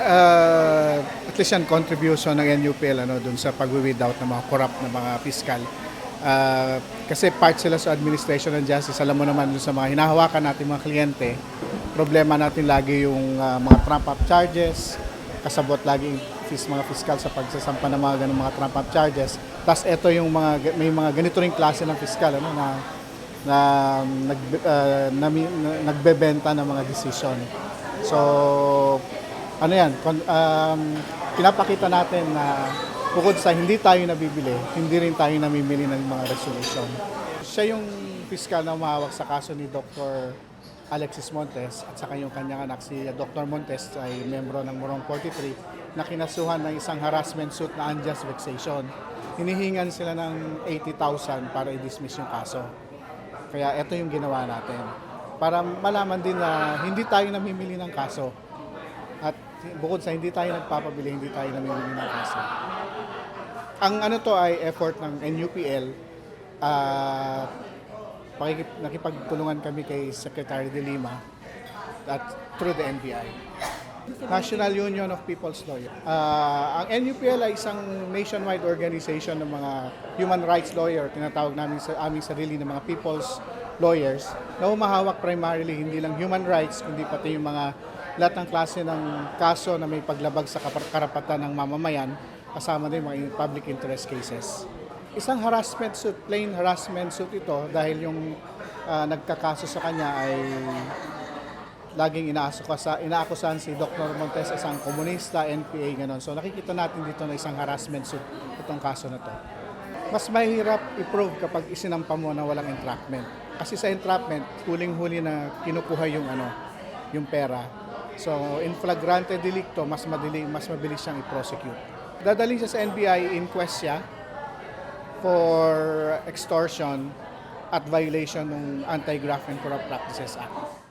uh, at least yan contribution ng NUPL ano dun sa pag-weed ng mga corrupt na mga fiscal. Uh, kasi part sila sa administration and justice. Alam mo naman dun sa mga hinahawakan natin mga kliyente, problema natin lagi yung uh, mga trump-up charges, kasabot lagi yung fis, mga fiscal sa pagsasampa ng mga ganung mga trump-up charges. Tapos ito yung mga, may mga ganito ring klase ng fiscal ano, na na nag, uh, nami- na- nagbebenta ng mga decision. So, ano yan, um, pinapakita natin na bukod sa hindi tayo nabibili, hindi rin tayo namimili ng mga resolution. Siya yung fiscal na umahawak sa kaso ni Dr. Alexis Montes at saka yung kanyang anak si Dr. Montes ay membro ng Morong 43 na kinasuhan ng isang harassment suit na unjust vexation. Hinihingan sila ng 80,000 para i-dismiss yung kaso. Kaya ito yung ginawa natin. Para malaman din na hindi tayo namimili ng kaso. Bukod sa hindi tayo nagpapabili, hindi tayo namimili ng kaso. Ang ano to ay effort ng NUPL. Uh, pakikip, nakipagtulungan kami kay Secretary De Lima at through the NBI. National Union of People's Lawyers. Ah, ang NUPL ay isang nationwide organization ng mga human rights lawyer, tinatawag namin sa aming sarili ng mga people's lawyers, na humahawak primarily hindi lang human rights, kundi pati yung mga lahat ng klase ng kaso na may paglabag sa karapatan ng mamamayan, kasama din mga public interest cases. Isang harassment suit, plain harassment suit ito dahil yung ah, nagkakaso sa kanya ay laging inaasusa, inaakusahan si Dr. Montes isang komunista, NPA, gano'n. So nakikita natin dito na isang harassment suit itong kaso na to. Mas mahirap i-prove kapag isinampa mo na walang entrapment. Kasi sa entrapment, huling-huli na kinukuha yung ano, yung pera. So in flagrante delicto, mas madali, mas mabilis siyang i-prosecute. Dadaling siya sa NBI, inquest siya for extortion at violation ng Anti-Graft and Corrupt Practices Act.